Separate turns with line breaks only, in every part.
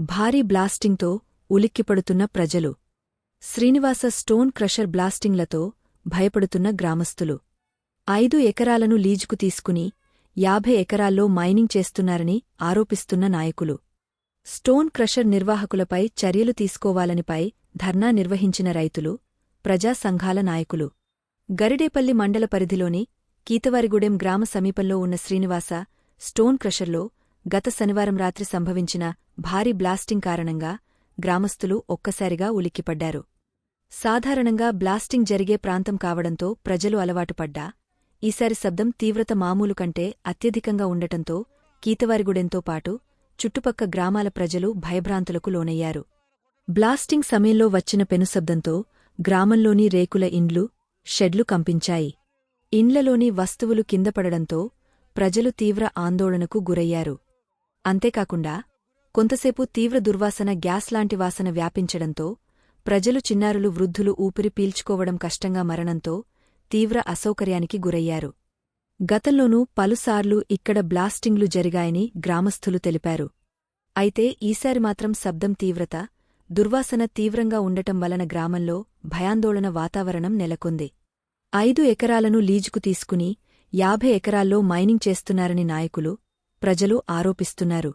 భారీ బ్లాస్టింగ్తో ఉలిక్కిపడుతున్న ప్రజలు. శ్రీనివాస స్టోన్ క్రషర్ బ్లాస్టింగ్లతో భయపడుతున్న గ్రామస్తులు. ఐదు ఎకరాలను లీజుకు తీసుకుని యాభై ఎకరాల్లో మైనింగ్ చేస్తున్నారని ఆరోపిస్తున్న నాయకులు. స్టోన్ క్రషర్ నిర్వాహకులపై చర్యలు తీసుకోవాలనిపై ధర్నా నిర్వహించిన రైతులు ప్రజా సంఘాల నాయకులు. గరిడేపల్లి మండల పరిధిలోని కీతవారిగూడెం గ్రామ సమీపంలో ఉన్న శ్రీనివాస స్టోన్ క్రషర్లో గత శనివారం రాత్రి సంభవించిన భారీ బ్లాస్టింగ్ కారణంగా గ్రామస్తులు ఒక్కసారిగా ఉలిక్కిపడ్డారు. సాధారణంగా బ్లాస్టింగ్ జరిగే ప్రాంతం కావడంతో ప్రజలు అలవాటుపడ్డా ఈసారి శబ్దం తీవ్రత మామూలు కంటే అత్యధికంగా ఉండటంతో కీతవారిగూడెంతో పాటు చుట్టుపక్క గ్రామాల ప్రజలు భయభ్రాంతులకు లోనయ్యారు. బ్లాస్టింగ్ సమయంలో వచ్చిన పెనుశబ్దంతో గ్రామంలోని రేకుల ఇండ్లు షెడ్లు కంపించాయి. ఇండ్లలోని వస్తువులు కిందపడడంతో ప్రజలు తీవ్ర ఆందోళనకు గురయ్యారు. అంతేకాకుండా కొంతసేపు తీవ్ర దుర్వాసన గ్యాస్ లాంటి వాసన వ్యాపించడంతో ప్రజలు చిన్నారులు వృద్ధులు ఊపిరి పీల్చుకోవడం కష్టంగా మరణంతో తీవ్ర అసౌకర్యానికి గురయ్యారు. గతంలోనూ పలుసార్లు ఇక్కడ బ్లాస్టింగ్లు జరిగాయని గ్రామస్థులు తెలిపారు. అయితే ఈసారి మాత్రం శబ్దం తీవ్రత దుర్వాసన తీవ్రంగా ఉండటం వలన గ్రామంలో భయాందోళన వాతావరణం నెలకొంది. ఐదు ఎకరాలను లీజుకు తీసుకుని యాభై ఎకరాల్లో మైనింగ్ చేస్తున్నారని నాయకులు ప్రజలు ఆరోపిస్తున్నారు.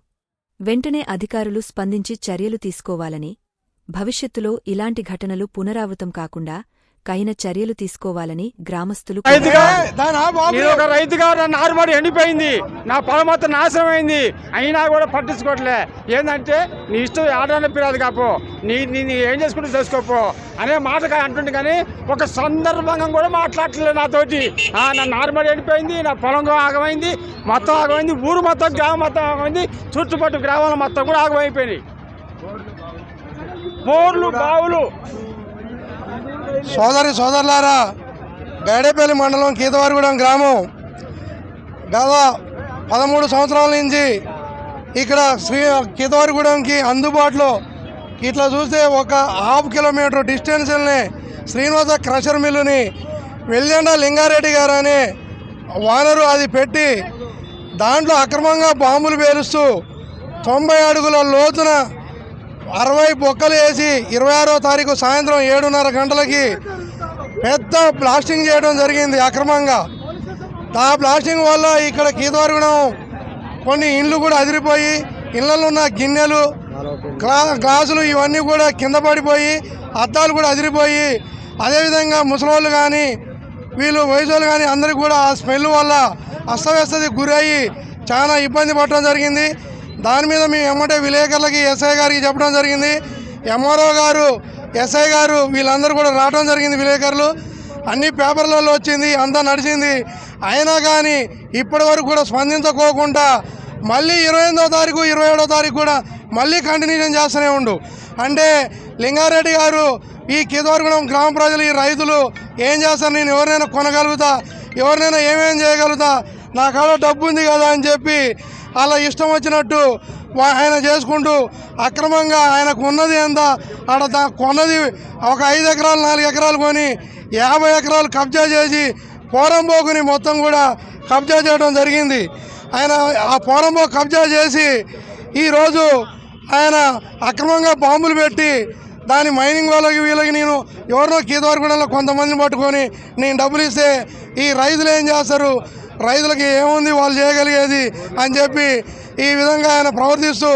వెంటనే అధికారులు స్పందించి చర్యలు తీసుకోవాలని భవిష్యత్తులో ఇలాంటి ఘటనలు పునరావృతం కాకుండా కైన చర్యలు తీసుకోవాలని గ్రామస్తులు
రైతుగా
కోరారు.
నేను ఒక రైతుగా నా నారుమడి ఎండిపోయింది. నా పొలం మొత్తం నాశనం అయింది అయినా కూడా పట్టించుకోవట్లే ఏంటంటే నీ ఇష్టం ఆడడానికి పిరాదు కాపో. నీ నీ నీ ఏం చేసుకుంటే చేసుకోపో. అనే మాట అంటుంది కానీ ఒక సందర్భంగా కూడా మాట్లాడట్లేదు నాతోటి. ఆ, నా నారుమడి ఎండిపోయింది నా పొలం ఆగమైంది మొత్తం ఆగమైంది ఊరు మొత్తం గ్రామం మొత్తం ఆగమైంది చుట్టుపట్టు గ్రామాలు మొత్తం కూడా ఆగమైపోయినాయి. బోర్లు బావులు.
సోదరి సోదరులారా గైడేపల్లి మండలం కీతవారిగూడెం గ్రామం. గత పదమూడు సంవత్సరాల నుంచి ఇక్కడ శ్రీ కీతవారిగూడెంకి అందుబాటులో ఇట్లా చూస్తే ఒక హాఫ్ కిలోమీటర్ డిస్టెన్స్ని శ్రీనివాస క్రషర్ మిల్లుని వెల్లండ లింగారెడ్డి గారు అని వానరు అది పెట్టి దాంట్లో అక్రమంగా బాంబులు పేలుస్తూ తొంభై అడుగుల లోతున అరవై బొక్కలు వేసి ఇరవై ఆరో తారీఖు సాయంత్రం ఏడున్నర గంటలకి పెద్ద బ్లాస్టింగ్ చేయడం జరిగింది అక్రమంగా. ఆ బ్లాస్టింగ్ వల్ల ఇక్కడ కీతవరగడం కొన్ని ఇండ్లు కూడా అదిరిపోయి ఇళ్ళలో ఉన్న గిన్నెలు గ్లాసులు ఇవన్నీ కూడా కింద పడిపోయి అద్దాలు కూడా అదిరిపోయి అదేవిధంగా ముసలోళ్ళు కానీ వీళ్ళు వయసు కానీ అందరికీ కూడా ఆ స్మెల్ వల్ల అస్తవ్యస్తకి గురయ్యి చాలా ఇబ్బంది పడటం జరిగింది. దాని మీద మేము ఎమ్మటే విలేకరులకి ఎస్ఐ గారికి చెప్పడం జరిగింది. ఎంఆర్ఓ గారు ఎస్ఐ గారు వీళ్ళందరూ కూడా రావడం జరిగింది విలేకరులు. అన్ని పేపర్లలో వచ్చింది అంతా నడిచింది. అయినా కానీ ఇప్పటి వరకు కూడా స్పందించుకోకుండా మళ్ళీ ఇరవై ఎనిమిదో తారీఖు ఇరవై ఏడో తారీఖు కూడా మళ్ళీ కంటిన్యూషన్ చేస్తూనే ఉండు. అంటే లింగారెడ్డి గారు ఈ కేదవరగూడెం గ్రామ ప్రజలు ఈ రైతులు ఏం చేస్తారు? నేను ఎవరినైనా కొనగలుగుతా? ఎవరినైనా ఏమేం చేయగలుగుతా? నా కాడ డబ్బు ఉంది కదా అని చెప్పి అలా ఇష్టం వచ్చినట్టు ఆయన చేసుకుంటూ అక్రమంగా ఆయనకు ఉన్నది ఎంత? ఆడ దా కొన్నది ఒక ఐదు ఎకరాలు నాలుగు ఎకరాలు కొని యాభై ఎకరాలు కబ్జా చేసి పోరంబోకుని మొత్తం కూడా కబ్జా చేయడం జరిగింది. ఆయన ఆ పోరంబో కబ్జా చేసి ఈరోజు ఆయన అక్రమంగా బాంబులు పెట్టి దాని మైనింగ్ వాళ్ళకి వీళ్ళకి నేను ఎవరినో కీతవరగూడెంలో కొంతమందిని పట్టుకొని నేను డబ్బులు ఇస్తే ఈ రైతులు ఏం చేస్తారు? రైతులకి ఏముంది? వాళ్ళు చేయగలిగేది అని చెప్పి ఈ విధంగా ఆయన ప్రవర్తిస్తూ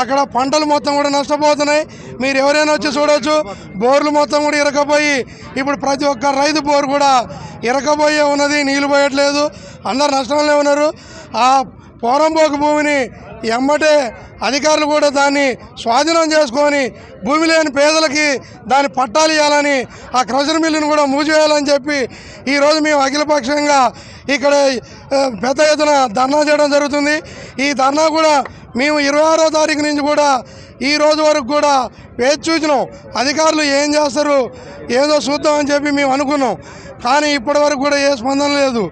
అక్కడ పంటలు మొత్తం కూడా నష్టపోతున్నాయి. మీరు ఎవరైనా వచ్చి చూడవచ్చు బోర్లు మొత్తం కూడా ఇరకపోయి ఇప్పుడు ప్రతి ఒక్క రైతు బోర్ కూడా ఇరకపోయే ఉన్నది నీళ్ళు పోయట్లేదు అందరు నష్టంలో ఉన్నారు. ఆ పోరంపోకు భూమిని ఎమ్మటే అధికారులు కూడా దాన్ని స్వాధీనం చేసుకొని భూమి లేని పేదలకి దాన్ని పట్టాలు ఇవ్వాలని ఆ క్రషర్ మిల్లును కూడా మూసివేయాలని చెప్పి ఈరోజు మేము అఖిలపక్షంగా ఇక్కడ పెద్ద ఎత్తున ధర్నా చేయడం జరుగుతుంది. ఈ ధర్నా కూడా మేము ఇరవై ఆరో తారీఖు నుంచి కూడా ఈ రోజు వరకు కూడా వేచి చూసినాం అధికారులు ఏం చేస్తారు ఏదో చూద్దామని చెప్పి మేము అనుకున్నాం. కానీ ఇప్పటి వరకు కూడా ఏ స్పందన లేదు.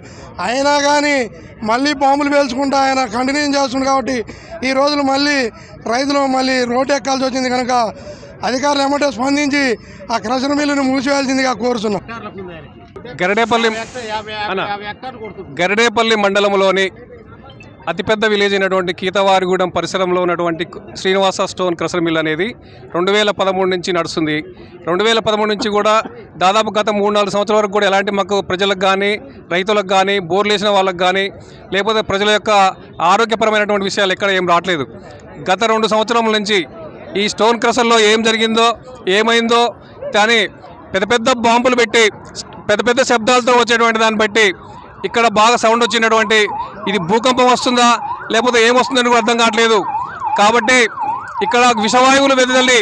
అయినా కానీ మళ్ళీ బాంబులు పేల్చుకుంటా ఆయన కంటిన్యూ చేస్తుంది కాబట్టి ఈ రోజులు మళ్ళీ రైతులు మళ్ళీ రోడ్డు ఎక్కాల్సి వచ్చింది కనుక అధికారులు ఏమంటే స్పందించి ఆ క్రషర్ మిల్లుని మూసివేయాల్సిందిగా కోరుతున్నాం
గరడేపల్లి గరడేపల్లి మండలంలోని అతిపెద్ద విలేజ్ అయినటువంటి కీతవారిగూడెం పరిసరంలో ఉన్నటువంటి శ్రీనివాస స్టోన్ క్రషర్ మిల్ అనేది రెండు వేల పదమూడు నుంచి నడుస్తుంది. రెండు వేల పదమూడు నుంచి కూడా దాదాపు గత మూడు నాలుగు సంవత్సరాల వరకు కూడా ఎలాంటి మాకు ప్రజలకు కానీ రైతులకు కానీ బోర్లు వేసిన వాళ్ళకు కానీ లేకపోతే ప్రజల యొక్క ఆరోగ్యపరమైనటువంటి విషయాలు ఎక్కడ ఏం రావట్లేదు. గత రెండు సంవత్సరాల నుంచి ఈ స్టోన్ క్రషర్లో ఏం జరిగిందో ఏమైందో కానీ పెద్ద పెద్ద బాంబులు పెట్టి పెద్ద పెద్ద శబ్దాలతో వచ్చేటువంటి దాన్ని బట్టి ఇక్కడ బాగా సౌండ్ వచ్చినటువంటి ఇది భూకంపం వస్తుందా? లేకపోతే ఏమొస్తుందని కూడా అర్థం కావట్లేదు. కాబట్టి ఇక్కడ విషవాయువులు వెదజల్లి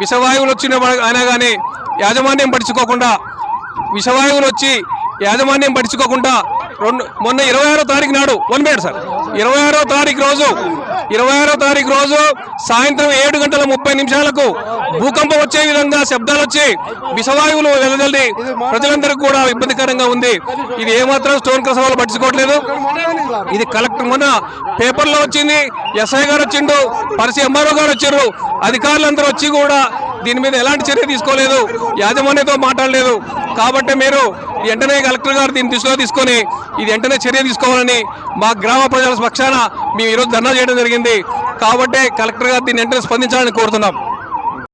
విషవాయువులు వచ్చిన అయినా కానీ యాజమాన్యం పడుచుకోకుండా విషవాయువులు వచ్చి యాజమాన్యం పడుచుకోకుండా రెండు మొన్న ఇరవై ఆరో తారీఖు నాడు వన్ మినిట్ సార్ ఇరవై ఆరో తారీఖు రోజు ఇరవై ఆరో తారీఖు రోజు సాయంత్రం ఏడు గంటల ముప్పై నిమిషాలకు భూకంపం వచ్చే విధంగా శబ్దాలు వచ్చి విషవాయువులు వెదజల్లి ప్రజలందరికీ కూడా ఇబ్బందికరంగా ఉంది. ఇది ఏమాత్రం స్టోన్ క్రస్ వాళ్ళు పట్టించుకోవట్లేదు. ఇది కలెక్టర్ మొన్న పేపర్లో వచ్చింది ఎస్ఐ గారు వచ్చిండు పరిసి ఎంఆర్ఓ గారు వచ్చారు అధికారులందరూ వచ్చి కూడా దీని మీద ఎలాంటి చర్య తీసుకోలేదు యాజమాన్యంతో మాట్లాడలేదు. కాబట్టి మీరు వెంటనే కలెక్టర్ గారు దీన్ని దృష్టిలో తీసుకొని ఇది వెంటనే చర్య తీసుకోవాలని మా గ్రామ ప్రజల పక్షాన మేము ఈరోజు ధర్నా చేయడం జరిగింది. కాబట్టి కలెక్టర్ గారు దీన్ని వెంటనే స్పందించాలని కోరుతున్నాం.